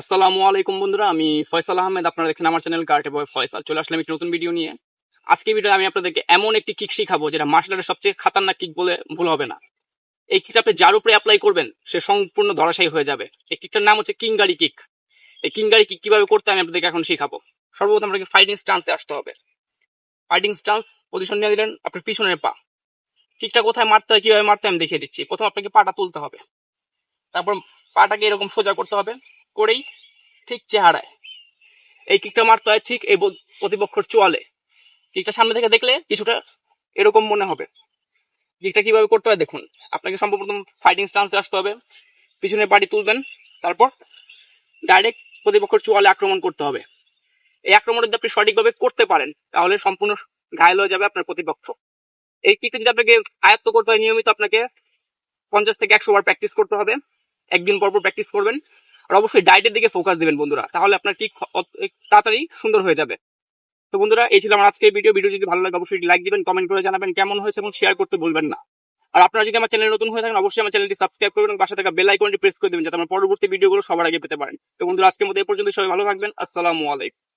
আসসালামু আলাইকুম বন্ধুরা, আমি ফয়সাল আহমেদ, আপনারা দেখছেন আমার চ্যানেল কার্টে বয় ফয়সাল। চলে আসলাম একটি নতুন ভিডিও নিয়ে। আজকে ভিডিও আমি আপনাদেরকে এমন একটি কিক শিখাবো যেটা মার্শাল আর্টের সবচেয়ে খাতারনাক কিক বলে ভুল হবে না। এই কিকটা আপনি যার উপরে অ্যাপ্লাই করবেন, সে সম্পূর্ণ ধরাশায়ী হয়ে যাবে। এই কিকটার নাম হচ্ছে কিংগারি কিক এই কিংগারি কিক কীভাবে করতে আমি আপনাদেরকে এখন শিখাবো। সর্বপ্রথম আপনাকে ফাইটিং স্টান্সে আসতে হবে। ফাইটিং স্টান্স পজিশন নিয়ে দিলেন আপনার পিছনের পা। কিকটা কোথায় মারতে হয়, কীভাবে মারতে আমি দেখিয়ে দিচ্ছি। প্রথম আপনাকে পাটা তুলতে হবে। তারপর পাটাকে এরকম সোজা করতে হবে। করেই ঠিক চেহারায়। এই কিকটা মারতে হয় ঠিক এই প্রতিপক্ষর চোয়ালে। কিকটা সামনে থেকে দেখলে কিছুটা এরকম মনে হবে। কিকটা কীভাবে করতে হয় দেখুন। আপনাকে সর্বপ্রথম ফাইটিং স্টান্সে আসতে হবে। পিছনে পাটি তুলবেন, তারপর ডাইরেক্ট প্রতিপক্ষের চোয়ালে আক্রমণ করতে হবে। এই আক্রমণ যদি আপনি সঠিকভাবে করতে পারেন, তাহলে সম্পূর্ণ ঘায়ল হয়ে যাবে আপনার প্রতিপক্ষ। এই কিকটা যদি আপনাকে আয়ত্ত করতে হয় নিয়মিত, আপনাকে পঞ্চাশ থেকে একশো বার প্র্যাকটিস করতে হবে। একদিন পর পর প্র্যাকটিস করবেন। আর অবশ্যই ডায়েটের দিকে ফোকাস দিবেন বন্ধুরা। তাহলে আপনার কি তাড়াতাড়ি সুন্দর হয়ে যাবে। তো বন্ধুরা, এই ছিল আমার আজকে ভিডিও ভিডিও যদি ভালো লাগে, অবশ্যই লাইক দিবেন কমেন্ট করে জানাবেন কেমন হয়েছে এবং শেয়ার করতে ভুলবেন না। আর আপনারা যদি আমার চ্যানেল নতুন হয়ে থাকেন, অবশ্যই আমার চ্যানেলটি সাবস্ক্রাইব করবেন পাশে থাকা বেল আইকনটি প্রেস করে দেবেন, যাতে আমার পরবর্তী ভিডিওগুলো সবার আগে পেতে পারেন। তো বন্ধুরা, আজকের মধ্যে এই পর্যন্ত সবাই ভালো থাকবেন। আসসালামু আলাইকুম।